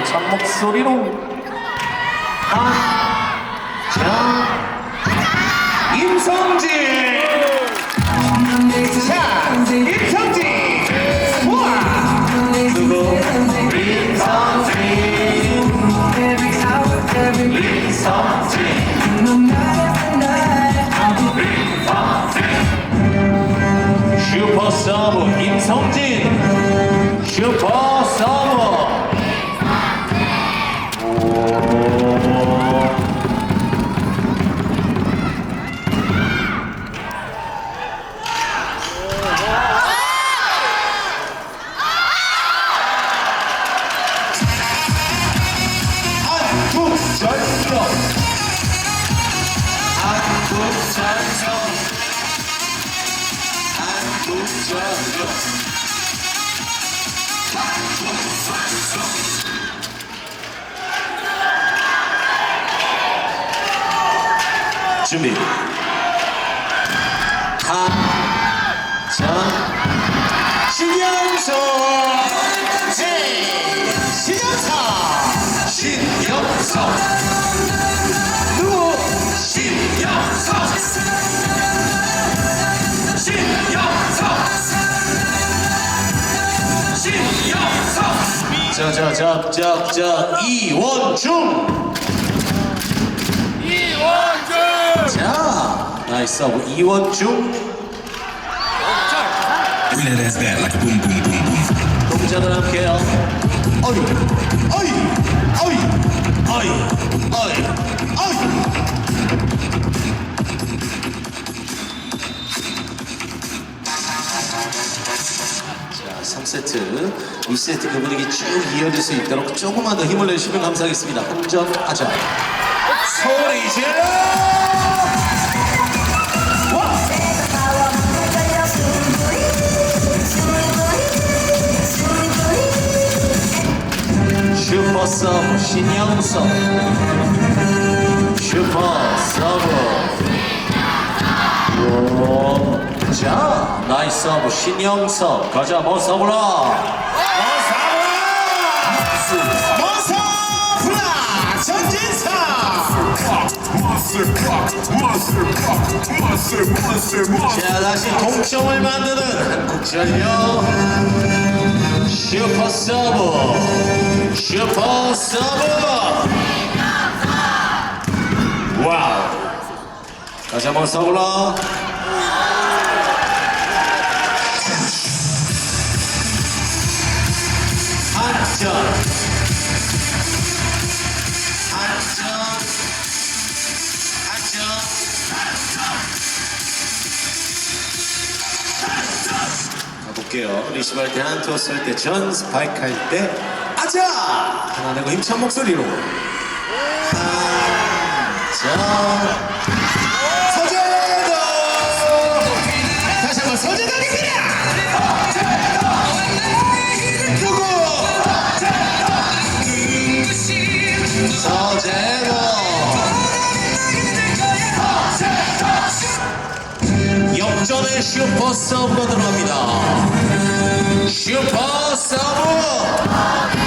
힘찬 목소리로. 한자 임성진. 자 임성진. 우와. 슈퍼 서브 임성진 준비. 한전 신영석 자자자자자 이원중 자 나이스 서브 이원중. 동작을 함께해요 어이 어이 어이 어이 어이 어이 3세트 2세트 그 분위기 쭉 이어질 수 있도록 조금만 더 힘을 내주시면 감사하겠습니다. 흥정하자. 소리 질러 슈퍼 서브 신영석 나이스 서브 신영석. 가자 뭐 서브라. 자 다시 동점을 만드는 한국 전력. 슈퍼 서브. 슈퍼 서브. 와우. 다시 한번 서브라 볼게요. 한 토스 할 때, 전 스파이크 할 때, 아자! 하나 내고 힘찬 목소리로. 아자. 서재도! 다시 한번 서재덕입니다! 누구? 서재도! 역전의 슈퍼 서브가 들어갑니다. 슈퍼 서브!